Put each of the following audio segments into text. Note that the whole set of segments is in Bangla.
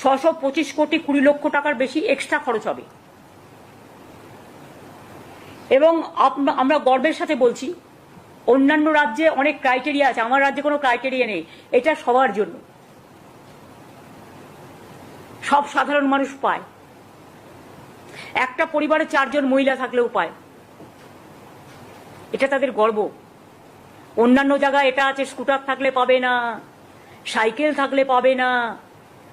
ছশো পঁচিশ কোটি কুড়ি লক্ষ টাকার বেশি এক্সট্রা খরচ হবে। এবং আমরা গর্বের সাথে বলছি, অন্যান্য রাজ্যে অনেক ক্রাইটেরিয়া আছে, আমার রাজ্যে কোনো ক্রাইটেরিয়া নেই, এটা সবার জন্য। সব সাধারণ মানুষ পায়। একটা পরিবারে চারজন মহিলা থাকলেও পায়। এটা তাদের গর্ব। অন্যান্য জায়গায় এটা আছে, স্কুটার থাকলে পাবে না, সাইকেল থাকলে পাবে না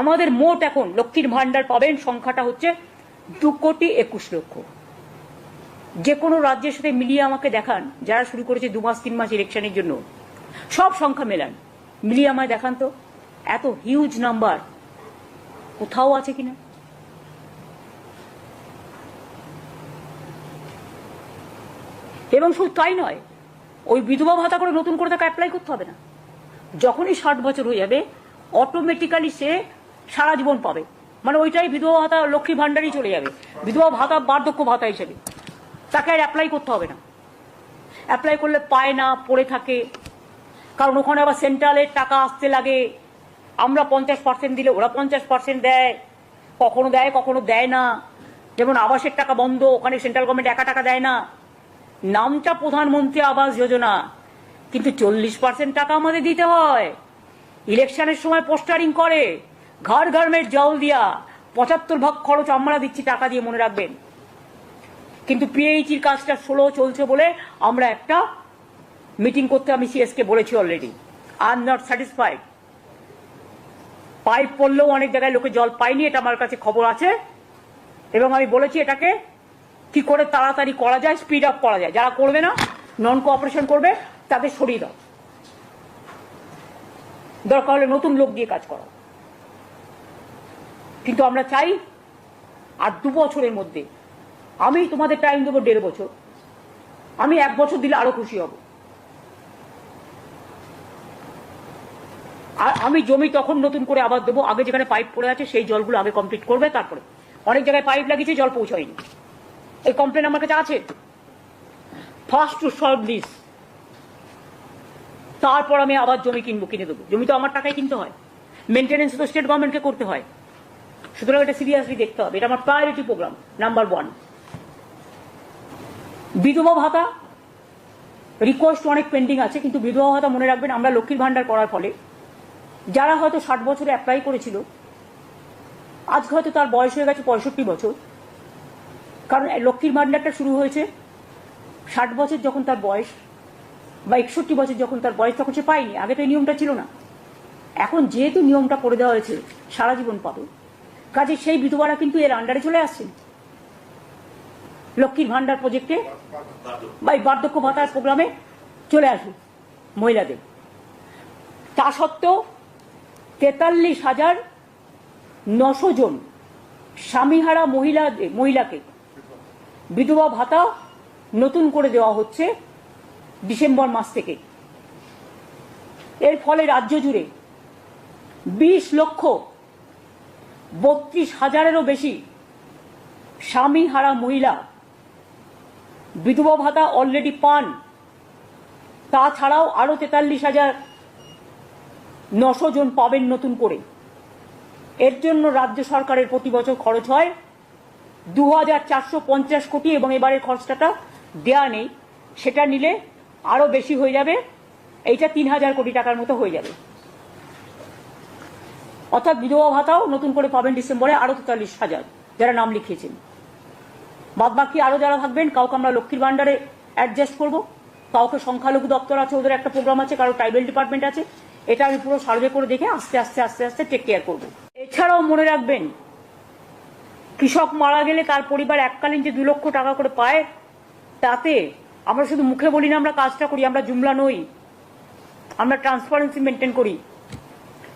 আমাদের মোট এখন লক্ষ্মীর ভান্ডার পাবেন সংখ্যাটা হচ্ছে দু কোটি একুশ লক্ষ। যে কোনো রাজ্যের সাথে মিলিয়ে আমাকে দেখান, যারা শুরু করেছে দু মাস, তিন মাস ইলেকশনের জন্য। সব সংখ্যা মেলান। মিলিয়ে আমায় দেখান তো, এত হিউজ নাম্বার কোথাও আছে কিনা? এবং শুধু তাই নয়, ওই বিধবা ভাতা করে নতুন করে তাকে অ্যাপ্লাই করতে হবে না। যখনই ষাট বছর হয়ে যাবে অটোমেটিক্যালি সে সারা জীবন পাবে। মানে ওইটাই বিধবা ভাতা, লক্ষ্মী ভাণ্ডারই চলে যাবে। বিধবা ভাতা বার্ধক্য ভাতা হিসেবে। তাকে আর অ্যাপ্লাই করতে হবে না। অ্যাপ্লাই করলে পায় না, পড়ে থাকে। কারণ ওখানে আবার সেন্ট্রালের টাকা আসতে লাগে। আমরা পঞ্চাশ পার্সেন্ট দিলে ওরা পঞ্চাশ পার্সেন্ট দেয়। কখনো দেয় কখনো দেয় না। যেমন আবাসের টাকা বন্ধ, ওখানে সেন্ট্রাল গভর্নমেন্ট একা টাকা দেয় না। নামটা প্রধানমন্ত্রী আবাস যোজনা। কিন্তু চল্লিশ পার্সেন্ট টাকা আমাদের দিতে হয়। ইলেকশনের সময় পোস্টারিং করে। ঘর ঘর মেয়ের জল দিয়া পঁচাত্তর ভাগ খরচ আমরা দিচ্ছি, টাকা দিয়ে মনে রাখবেন। কিন্তু পিএইচির কাজটা স্লো চলছে বলে আমরা একটা মিটিং করতে আমি সিএসকে বলেছি already I am not satisfied pipe পড়লেও অনেক জায়গায় লোকে জল পায়নি, এটা আমার কাছে খবর আছে। এবং আমি বলেছি এটাকে কি করে তাড়াতাড়ি করা যায় স্পিড আপ করা যায়। যারা করবে না নন কোঅপারেশন করবে, তাদের সরিয়ে দাও। দরকার হলে নতুন লোক দিয়ে কাজ করো। কিন্তু আমরা চাই আর দু বছরের মধ্যে আমি তোমাদের টাইম দেবো দেড় বছর। আমি এক বছর দিলে আরও খুশি হব। আর আমি জমি তখন নতুন করে আবার দেবো। আগে যেখানে পাইপ পড়ে আছে সেই জলগুলো আগে কমপ্লিট করবে তারপরে। অনেক জায়গায় পাইপ লাগিয়েছে, জল পৌঁছায়নি। এই কমপ্লেন আমার কাছে আছে? ফার্স্ট টু সলভ দিস তারপর আমি আবার জমি কিনবো, কিনে দেবো। জমি তো আমার টাকায় কিনতে হয়। মেনটেনেন্স তো স্টেট গভর্নমেন্টকে করতে হয়। সুতরাং এটা সিরিয়াসলি দেখতে হবে। এটা আমার প্রায়োরিটি প্রোগ্রাম নাম্বার ওয়ান বিধবা ভাতা রিকোয়েস্ট অনেক পেন্ডিং আছে, কিন্তু বিধবা ভাতা মনে রাখবেন, আমরা লক্ষ্মীর ভান্ডার করার ফলে যারা হয়তো ষাট বছরে অ্যাপ্লাই করেছিল, আজকে হয়তো তার বয়স হয়ে গেছে পঁয়ষট্টি বছর। কারণ লক্ষ্মীর ভান্ডারটা শুরু হয়েছে ষাট বছর যখন তার বয়স বা একষট্টি বছর যখন তার বয়স, তখন সে পায়নি। আগে তো এই নিয়মটা ছিল না। এখন যেহেতু নিয়মটা করে দেওয়া হয়েছে, সারা জীবন পাবে। কাজে সেই বিধবারা কিন্তু এর আন্ডারে চলে আসছেন। লক্ষ্মীর ভান্ডার প্রজেক্টে বা এই বার্ধক্য ভাতার প্রোগ্রামে চলে আসুক মহিলাদের। তা সত্ত্বেও তেতাল্লিশ হাজার নশো জন স্বামীহারা মহিলা মহিলাকে বিধবা ভাতা নতুন করে দেওয়া হচ্ছে ডিসেম্বর মাস থেকে। এর ফলে রাজ্য জুড়ে বিশ লক্ষ বত্রিশ হাজারেরও বেশি স্বামী হারা মহিলা বিধবা ভাতা অলরেডি পান। তাছাড়াও আরও তেতাল্লিশ হাজার নশো জন পাবেন নতুন করে। এর জন্য রাজ্য সরকারের প্রতি বছর খরচ হয় দু হাজার চারশো পঞ্চাশ কোটি এবং এবারের খরচটা দেয়া নেই। সেটা নিলে আরও বেশি হয়ে যাবে। এইটা তিন হাজার কোটি টাকার মতো হয়ে যাবে। অর্থাৎ বিধবা ভাতাও নতুন করে পাবেন ডিসেম্বরে আরও তেতাল্লিশ হাজার, যারা নাম লিখিয়েছেন। বাদ বাকি আরও যারা থাকবেন, কাউকে আমরা লক্ষ্মীর ভান্ডারে অ্যাডজাস্ট করব। কাউকে সংখ্যালঘু দপ্তর আছে, ওদের একটা প্রোগ্রাম আছে, কারও ট্রাইবেল ডিপার্টমেন্ট আছে। এটা আমি পুরো সার্ভে করে দেখে আস্তে আস্তে আস্তে আস্তে টেক কেয়ার করব। এছাড়াও মনে রাখবেন, কৃষক মারা গেলে তার পরিবার এককালীন যে দু লক্ষ টাকা করে পায়, তাতে আমরা শুধু মুখে বলি না, আমরা কাজটা করি, আমরা জুমলা নই। আমরা ট্রান্সপারেন্সি মেনটেন করি।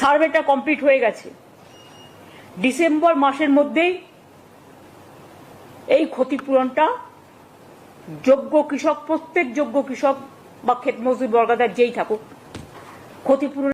সার্ভেটা কমপ্লিট হয়ে গেছে। ডিসেম্বর মাসের মধ্যেই এই ক্ষতিপূরণটা যোগ্য কৃষক, প্রত্যেক যোগ্য কৃষক বা ক্ষেত মজুর বর্গাদার যেই থাকুক, ক্ষতিপূরণ